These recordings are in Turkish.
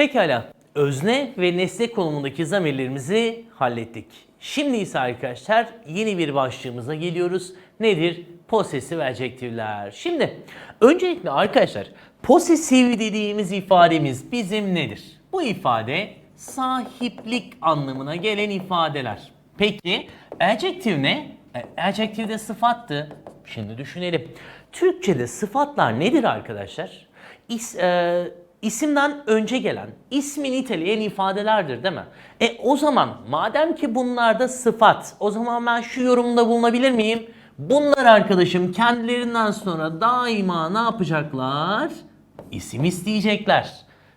Pekala. Özne ve nesne konumundaki zamirlerimizi hallettik. Şimdi ise arkadaşlar yeni bir başlığımıza geliyoruz. Nedir? Possessive adjektifler. Şimdi öncelikle arkadaşlar possessive dediğimiz ifademiz bizim nedir? Bu ifade sahiplik anlamına gelen ifadeler. Peki adjective ne? E, Adjective de sıfattı. Şimdi düşünelim. Türkçe'de sıfatlar nedir arkadaşlar? İs, e, isimden önce gelen, ismi niteleyen ifadelerdir değil mi? E o zaman madem ki bunlarda sıfat, o zaman ben şu yorumda bulunabilir miyim? Bunlar arkadaşım kendilerinden sonra daima ne yapacaklar? İsim isteyecekler.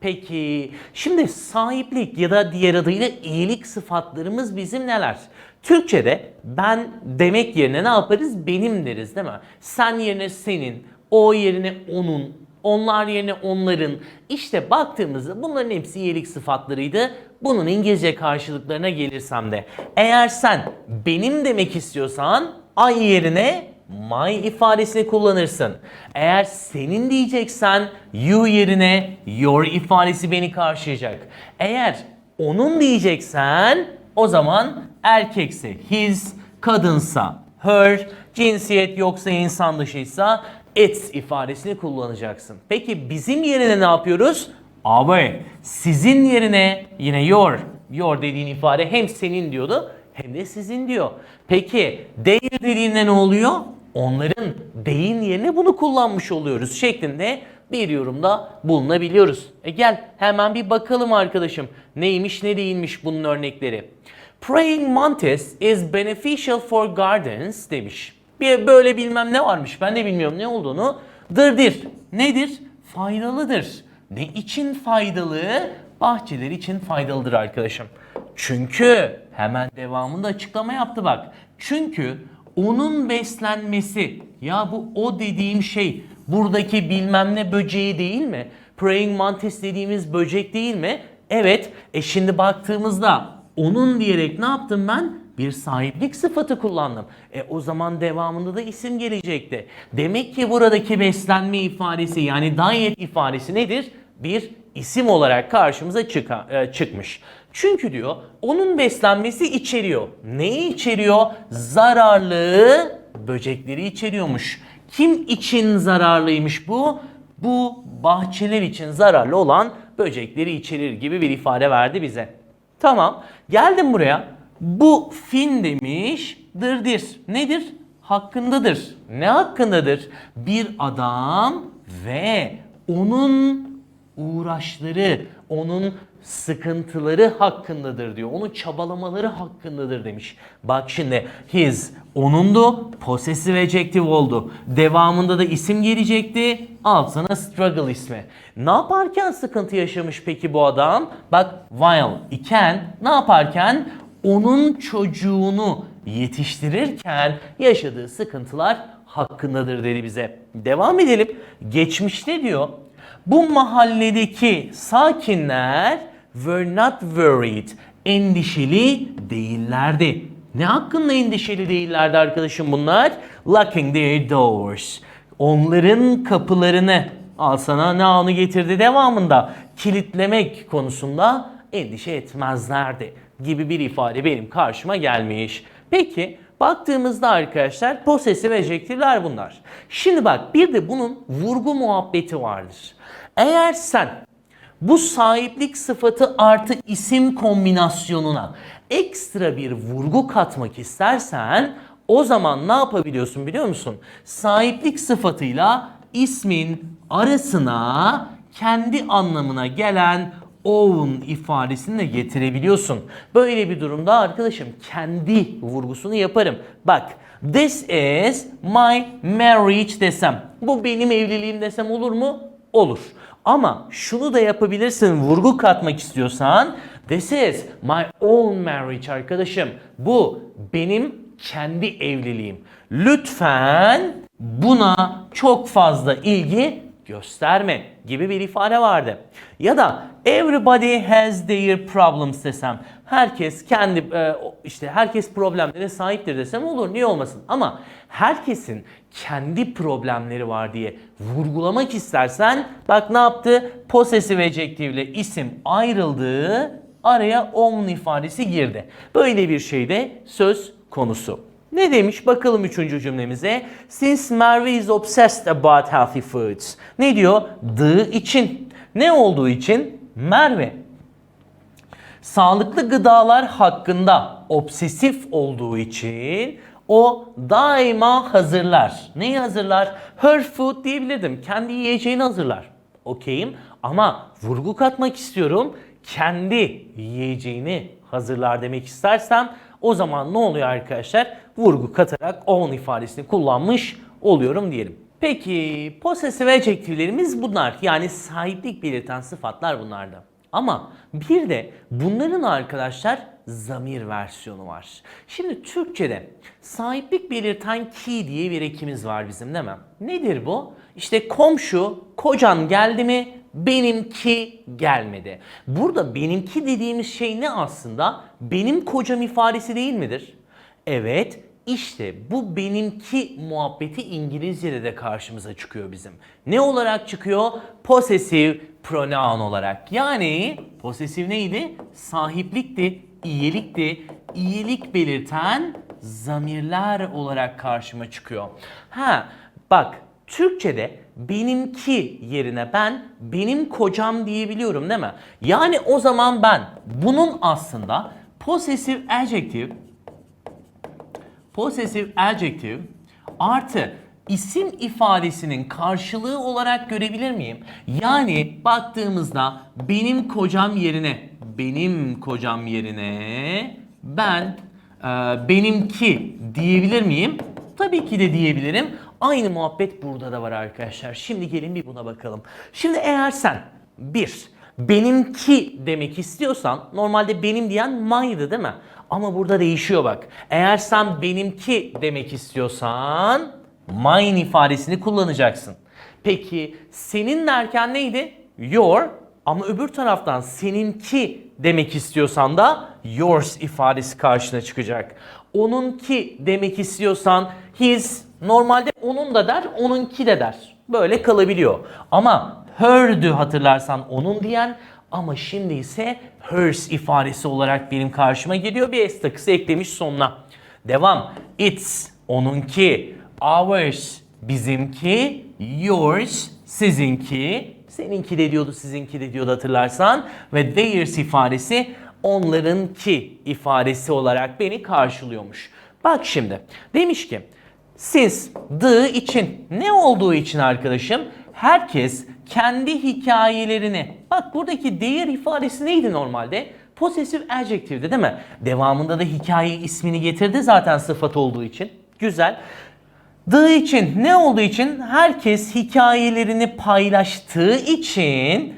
Peki şimdi sahiplik ya da diğer adıyla iyilik sıfatlarımız bizim neler? Türkçe'de ben demek yerine ne yaparız? Benim deriz değil mi? Sen yerine senin, o yerine onun, onlar yerine onların. İşte baktığımızda bunların hepsi iyilik sıfatlarıydı. Bunun İngilizce karşılıklarına gelirsem de eğer sen benim demek istiyorsan ay yerine my ifadesini kullanırsın. Eğer senin diyeceksen you yerine your ifadesi beni karşılayacak. Eğer onun diyeceksen o zaman erkekse his, kadınsa her, cinsiyet yoksa insan dışıysa its ifadesini kullanacaksın. Peki bizim yerine ne yapıyoruz? Abi sizin yerine yine your, your dediğin ifade hem senin diyordu hem de sizin diyor. Peki their dediğinde ne oluyor? Onların theyin yerine bunu kullanmış oluyoruz şeklinde bir yorumda bulunabiliyoruz. E gel hemen bir bakalım arkadaşım. Neymiş ne değilmiş bunun örnekleri. Praying mantis is beneficial for gardens demiş. Bir böyle bilmem ne varmış. Ben de bilmiyorum ne olduğunu. Dırdır. Nedir? Faydalıdır. Ne için faydalı? Bahçeler için faydalıdır arkadaşım. Çünkü hemen devamında açıklama yaptı bak. Çünkü onun beslenmesi ya bu o dediğim şey buradaki bilmem ne böceği değil mi? Praying mantis dediğimiz böcek değil mi? Evet. E şimdi baktığımızda onun diyerek ne yaptım ben? Bir sahiplik sıfatı kullandım. E o zaman devamında da isim gelecekti. Demek ki buradaki beslenme ifadesi yani diet ifadesi nedir? Bir isim olarak karşımıza çıka- e, çıkmış. Çünkü diyor onun beslenmesi içeriyor. Neyi içeriyor? Zararlı böcekleri içeriyormuş. Kim için zararlıymış bu? Bu bahçeler için zararlı olan böcekleri içerir gibi bir ifade verdi bize. Tamam. Geldim buraya. Bu fin demiş. Dırdır. Nedir? Hakkındadır. Ne hakkındadır? Bir adam ve onun uğraşları, onun sıkıntıları hakkındadır diyor. Onun çabalamaları hakkındadır demiş. Bak şimdi his onundu, possessive adjective oldu. Devamında da isim gelecekti. Al sana struggle ismi. Ne yaparken sıkıntı yaşamış peki bu adam? Bak while iken ne yaparken? Onun çocuğunu yetiştirirken yaşadığı sıkıntılar hakkındadır dedi bize. Devam edelim. Geçmişte diyor bu mahalledeki sakinler were not worried. Endişeli değillerdi. Ne hakkında endişeli değillerdi arkadaşım bunlar? Locking their doors. Onların kapılarını al sana ne anı getirdi devamında kilitlemek konusunda endişe etmezlerdi gibi bir ifade benim karşıma gelmiş. Peki baktığımızda arkadaşlar possessive adjektifler bunlar. Şimdi bak bir de bunun vurgu muhabbeti vardır. Eğer sen bu sahiplik sıfatı artı isim kombinasyonuna ekstra bir vurgu katmak istersen o zaman ne yapabiliyorsun biliyor musun? Sahiplik sıfatıyla ismin arasına kendi anlamına gelen own ifadesini de getirebiliyorsun. Böyle bir durumda arkadaşım kendi vurgusunu yaparım. Bak this is my marriage desem. Bu benim evliliğim desem olur mu? Olur. Ama şunu da yapabilirsin vurgu katmak istiyorsan. This is my own marriage arkadaşım. Bu benim kendi evliliğim. Lütfen buna çok fazla ilgi gösterme gibi bir ifade vardı. Ya da everybody has their problems desem. Herkes kendi e, işte herkes problemlere sahiptir desem olur. Niye olmasın? Ama herkesin kendi problemleri var diye vurgulamak istersen bak ne yaptı? Possessive adjective ile isim ayrıldığı araya on ifadesi girdi. Böyle bir şeyde söz konusu. Ne demiş bakalım üçüncü cümlemize. Since Merve is obsessed about healthy foods. Ne diyor? The için. Ne olduğu için? Merve sağlıklı gıdalar hakkında obsesif olduğu için o daima hazırlar. Neyi hazırlar? Her food diyebilirdim. Kendi yiyeceğini hazırlar. Okeyim ama vurgu katmak istiyorum. Kendi yiyeceğini hazırlar demek istersem o zaman ne oluyor arkadaşlar? Vurgu katarak own ifadesini kullanmış oluyorum diyelim. Peki possessive adjektiflerimiz bunlar. Yani sahiplik belirten sıfatlar bunlarda. Ama bir de bunların arkadaşlar zamir versiyonu var. Şimdi Türkçe'de sahiplik belirten ki diye bir ekimiz var bizim değil mi? Nedir bu? İşte komşu, kocan geldi mi? Benimki gelmedi. Burada benimki dediğimiz şey ne aslında? Benim kocam ifadesi değil midir? Evet, işte bu benimki muhabbeti İngilizce'de de karşımıza çıkıyor bizim. Ne olarak çıkıyor? Possessive pronoun olarak. Yani possessive neydi? Sahiplikti, iyilikti. İyilik belirten zamirler olarak karşıma çıkıyor. Ha, bak Türkçe'de benimki yerine ben benim kocam diyebiliyorum değil mi? Yani o zaman ben bunun aslında possessive adjective possessive adjective artı isim ifadesinin karşılığı olarak görebilir miyim? Yani baktığımızda benim kocam yerine benim kocam yerine ben e, benimki diyebilir miyim? Tabii ki de diyebilirim. Aynı muhabbet burada da var arkadaşlar. Şimdi gelin bir buna bakalım. Şimdi eğer sen bir benimki demek istiyorsan normalde benim diyen my'dı değil mi? Ama burada değişiyor bak. Eğer sen benimki demek istiyorsan mine ifadesini kullanacaksın. Peki senin derken neydi? Your ama öbür taraftan seninki demek istiyorsan da yours ifadesi karşına çıkacak. Onunki demek istiyorsan his normalde onun da der, onunki de der. Böyle kalabiliyor. Ama her'dü hatırlarsan onun diyen ama şimdi ise hers ifadesi olarak benim karşıma geliyor. Bir s takısı eklemiş sonuna. Devam. It's onunki, ours bizimki, yours sizinki, seninki de diyordu, sizinki de diyordu hatırlarsan ve theirs ifadesi onlarınki ifadesi olarak beni karşılıyormuş. Bak şimdi demiş ki since the için ne olduğu için arkadaşım herkes kendi hikayelerini bak buradaki their ifadesi neydi normalde? Possessive adjective'di değil mi? Devamında da hikaye ismini getirdi zaten sıfat olduğu için. Güzel. The için ne olduğu için herkes hikayelerini paylaştığı için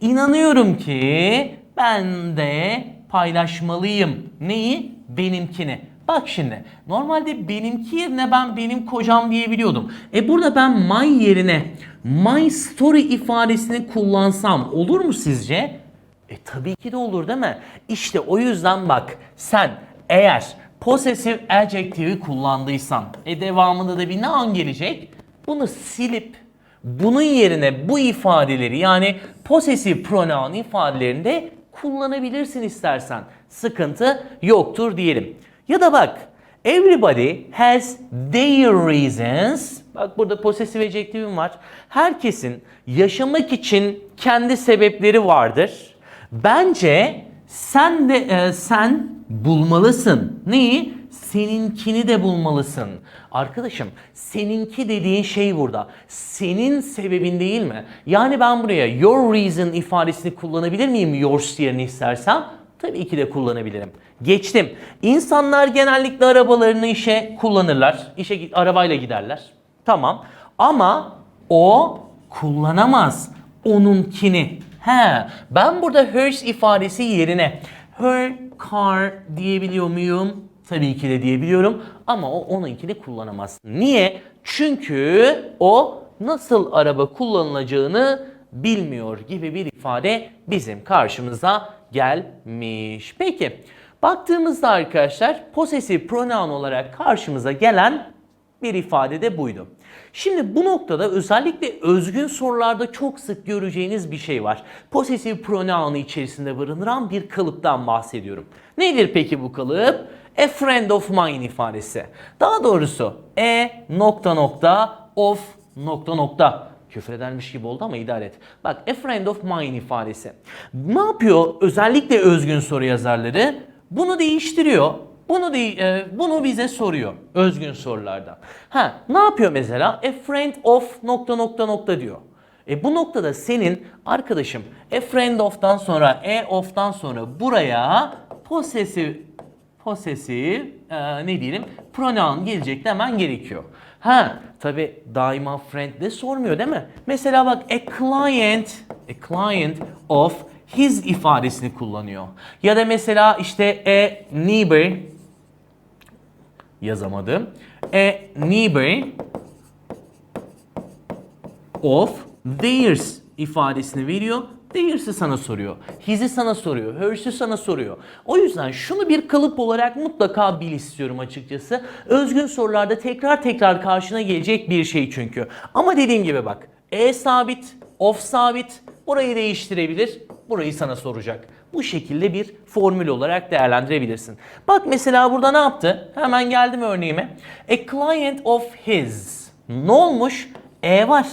inanıyorum ki ben de paylaşmalıyım. Neyi? Benimkini. Bak şimdi normalde benimki yerine ben benim kocam diyebiliyordum. E burada ben my yerine my story ifadesini kullansam olur mu sizce? E tabii ki de olur değil mi? İşte o yüzden bak sen eğer possessive adjective'i kullandıysan e devamında da bir noun gelecek. Bunu silip bunun yerine bu ifadeleri yani possessive pronoun ifadelerini de kullanabilirsin istersen. Sıkıntı yoktur diyelim. Ya da bak everybody has their reasons. Bak burada possessive adjective'im var. Herkesin yaşamak için kendi sebepleri vardır. Bence sen de e, sen bulmalısın. Neyi? Seninkini de bulmalısın. Arkadaşım seninki dediğin şey burada. Senin sebebin değil mi? Yani ben buraya your reason ifadesini kullanabilir miyim yours yerine istersem? Tabii ki de kullanabilirim. Geçtim. İnsanlar genellikle arabalarını işe kullanırlar. İşe arabayla giderler. Tamam. Ama o kullanamaz onunkini. He, ben burada hers ifadesi yerine her car diyebiliyor muyum? Tabii ki de diyebiliyorum ama o onunkini kullanamaz. Niye? Çünkü o nasıl araba kullanılacağını bilmiyor gibi bir ifade bizim karşımıza gelmiş. Peki baktığımızda arkadaşlar possessive pronoun olarak karşımıza gelen bir ifade de buydu. Şimdi bu noktada özellikle özgün sorularda çok sık göreceğiniz bir şey var. Possessive pronoun'u içerisinde barındıran bir kalıptan bahsediyorum. Nedir peki bu kalıp? A friend of mine ifadesi. Daha doğrusu e nokta nokta of nokta nokta. Küfredermiş gibi oldu ama idare et. Bak a friend of mine ifadesi. Ne yapıyor özellikle özgün soru yazarları? Bunu değiştiriyor. Bunu de, e, bunu bize soruyor özgün sorularda. Ha, ne yapıyor mesela? A friend of nokta nokta nokta diyor. E bu noktada senin arkadaşım a friend of'tan sonra a of'tan sonra buraya possessive possessive e, ne diyelim pronoun gelecek demen gerekiyor. Ha tabi daima friend de sormuyor değil mi? Mesela bak a client a client of his ifadesini kullanıyor. Ya da mesela işte a neighbor yazamadım. A neighbor of theirs ifadesini veriyor. Theirs'ı sana soruyor. His'i sana soruyor. Hers'ü sana soruyor. O yüzden şunu bir kalıp olarak mutlaka bil istiyorum açıkçası. Özgün sorularda tekrar tekrar karşına gelecek bir şey çünkü. Ama dediğim gibi bak. E sabit, of sabit. Burayı değiştirebilir. Burayı sana soracak. Bu şekilde bir formül olarak değerlendirebilirsin. Bak mesela burada ne yaptı? Hemen geldim örneğime. A client of his. Ne olmuş? E var.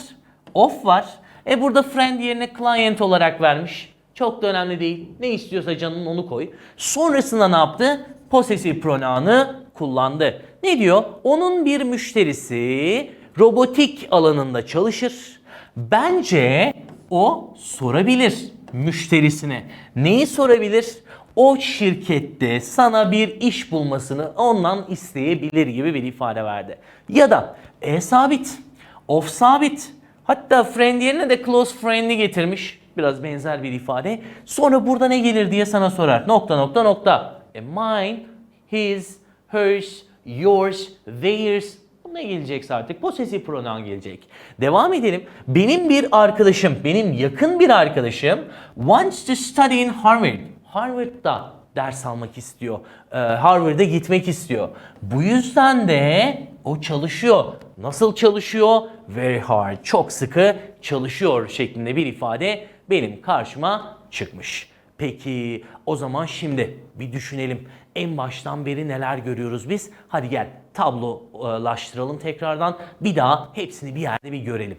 Of var. E burada friend yerine client olarak vermiş. Çok da önemli değil. Ne istiyorsa canın onu koy. Sonrasında ne yaptı? Possessive pronoun'ı kullandı. Ne diyor? Onun bir müşterisi robotik alanında çalışır. Bence o sorabilir müşterisine. Neyi sorabilir? O şirkette sana bir iş bulmasını ondan isteyebilir gibi bir ifade verdi. Ya da e sabit, of sabit. Hatta friend yerine de close friend'i getirmiş. Biraz benzer bir ifade. Sonra burada ne gelir diye sana sorar. Nokta nokta nokta. E mine, his, hers, yours, theirs. Bu ne gelecekse artık possessive pronoun gelecek. Devam edelim. Benim bir arkadaşım, benim yakın bir arkadaşım wants to study in Harvard. Harvard'da ders almak istiyor. Ee, Harvard'a gitmek istiyor. Bu yüzden de o çalışıyor. Nasıl çalışıyor? Very hard. Çok sıkı çalışıyor şeklinde bir ifade benim karşıma çıkmış. Peki o zaman şimdi bir düşünelim. En baştan beri neler görüyoruz biz? Hadi gel tablolaştıralım tekrardan. Bir daha hepsini bir yerde bir görelim.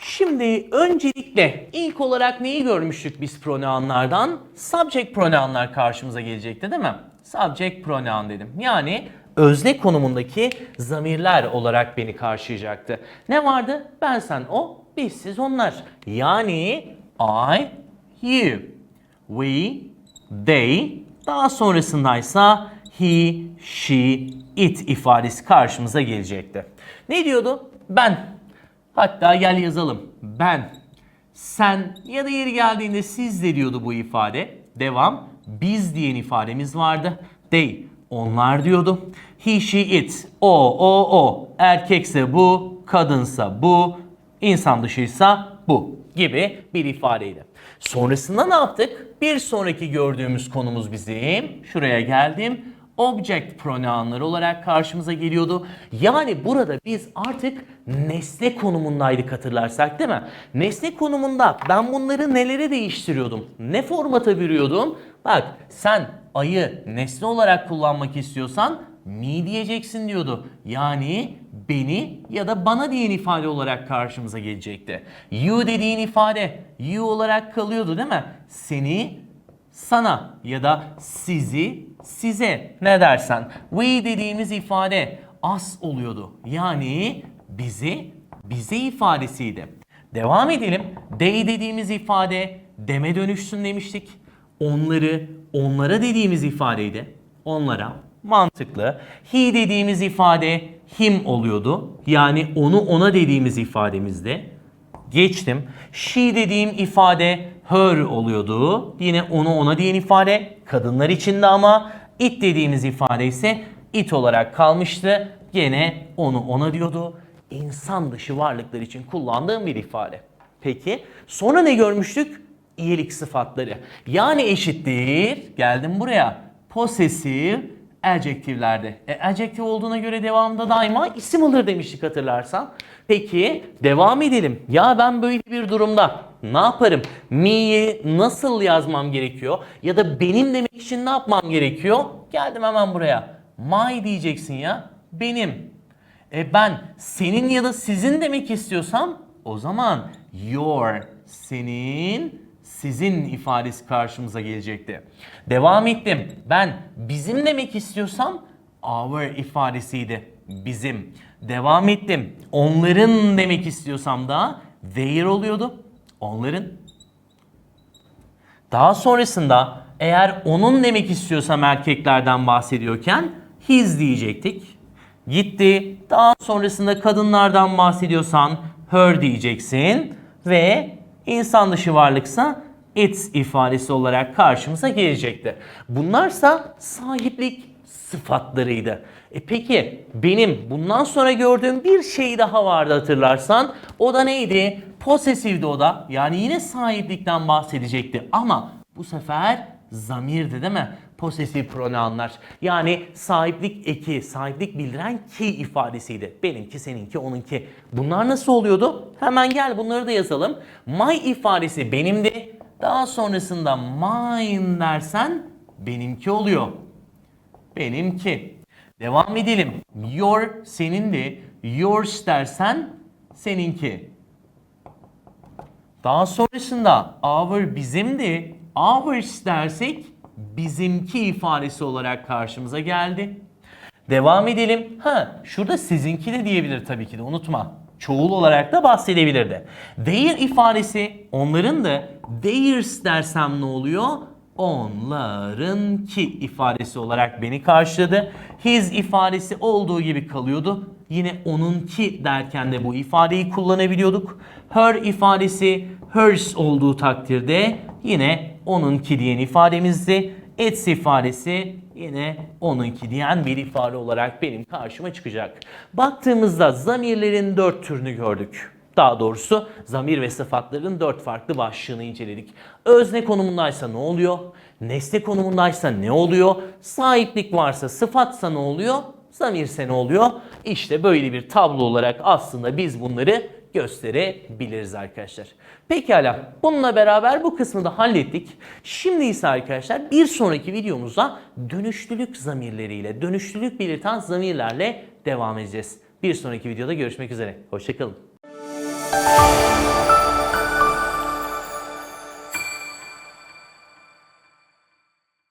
Şimdi öncelikle ilk olarak neyi görmüştük biz pronounlardan? Subject pronounlar karşımıza gelecekti değil mi? Subject pronoun dedim. Yani özne konumundaki zamirler olarak beni karşılayacaktı. Ne vardı? Ben, sen, o, biz, siz, onlar. Yani I, you, we, they, daha sonrasındaysa he, she, it ifadesi karşımıza gelecekti. Ne diyordu? Ben. Hatta gel yazalım. Ben, sen ya da yeri geldiğinde siz de diyordu bu ifade. Devam. Biz diyen ifademiz vardı. They, onlar diyordu. He, she, it, o, o, o. Erkekse bu, kadınsa bu, insan dışıysa bu gibi bir ifadeydi. Sonrasında ne yaptık? Bir sonraki gördüğümüz konumuz bizim. Şuraya geldim. Object pronounları olarak karşımıza geliyordu. Yani burada biz artık nesne konumundaydık hatırlarsak değil mi? Nesne konumunda ben bunları nelere değiştiriyordum? Ne formata bürüyordum? Bak sen ayı nesne olarak kullanmak istiyorsan me diyeceksin diyordu. Yani beni ya da bana diyen ifade olarak karşımıza gelecekti. You dediğin ifade you olarak kalıyordu değil mi? Seni sana ya da sizi size ne dersen. We dediğimiz ifade as oluyordu. Yani bizi bize ifadesiydi. Devam edelim. They dediğimiz ifade deme dönüşsün demiştik. Onları onlara dediğimiz ifadeydi. Onlara mantıklı. He dediğimiz ifade him oluyordu. Yani onu ona dediğimiz ifademizde. Geçtim. She dediğim ifade her oluyordu. Yine onu ona diyen ifade kadınlar içinde ama it dediğimiz ifade ise it olarak kalmıştı. gene onu ona diyordu. İnsan dışı varlıklar için kullandığım bir ifade. Peki sonra ne görmüştük? İyilik sıfatları. Yani eşittir. Geldim buraya. Possessive adjektiflerde. E, adjektif olduğuna göre devamında daima isim alır demiştik hatırlarsan. Peki devam edelim. Ya ben böyle bir durumda ne yaparım? Me'yi nasıl yazmam gerekiyor? Ya da benim demek için ne yapmam gerekiyor? Geldim hemen buraya. My diyeceksin ya. Benim. E ben senin ya da sizin demek istiyorsam o zaman your, senin, sizin ifadesi karşımıza gelecekti. Devam ettim. Ben bizim demek istiyorsam our ifadesiydi. Bizim. Devam ettim. Onların demek istiyorsam da their oluyordu. Onların. Daha sonrasında eğer onun demek istiyorsam erkeklerden bahsediyorken his diyecektik. Gitti. Daha sonrasında kadınlardan bahsediyorsan her diyeceksin ve insan dışı varlıksa its ifadesi olarak karşımıza gelecekti. Bunlarsa sahiplik sıfatlarıydı. E peki benim bundan sonra gördüğüm bir şey daha vardı hatırlarsan. O da neydi? Possessive'di o da. Yani yine sahiplikten bahsedecekti. Ama bu sefer zamirdi değil mi? Possessive pronounlar. Yani sahiplik eki, sahiplik bildiren ki ifadesiydi. Benimki, seninki, onunki. Bunlar nasıl oluyordu? Hemen gel bunları da yazalım. My ifadesi benimdi. Daha sonrasında mine dersen benimki oluyor. Benimki. Devam edelim. Your senindi. Yours dersen seninki. Daha sonrasında our bizimdi. Ours dersek bizimki ifadesi olarak karşımıza geldi. Devam edelim. Ha, şurada sizinki de diyebilir tabii ki de unutma. Çoğul olarak da bahsedebilirdi. Their ifadesi onların da theirs dersem ne oluyor? Onların ki ifadesi olarak beni karşıladı. His ifadesi olduğu gibi kalıyordu. Yine onunki derken de bu ifadeyi kullanabiliyorduk. Her ifadesi hers olduğu takdirde yine onunki diyen ifademizdi. Its ifadesi yine onunki diyen bir ifade olarak benim karşıma çıkacak. Baktığımızda zamirlerin dört türünü gördük. Daha doğrusu zamir ve sıfatların dört farklı başlığını inceledik. Özne konumundaysa ne oluyor? Nesne konumundaysa ne oluyor? Sahiplik varsa sıfatsa ne oluyor? Zamirse ne oluyor? İşte böyle bir tablo olarak aslında biz bunları gösterebiliriz arkadaşlar. Pekala bununla beraber bu kısmı da hallettik. Şimdi ise arkadaşlar bir sonraki videomuzda dönüşlülük zamirleriyle, dönüşlülük belirten zamirlerle devam edeceğiz. Bir sonraki videoda görüşmek üzere. Hoşçakalın. Música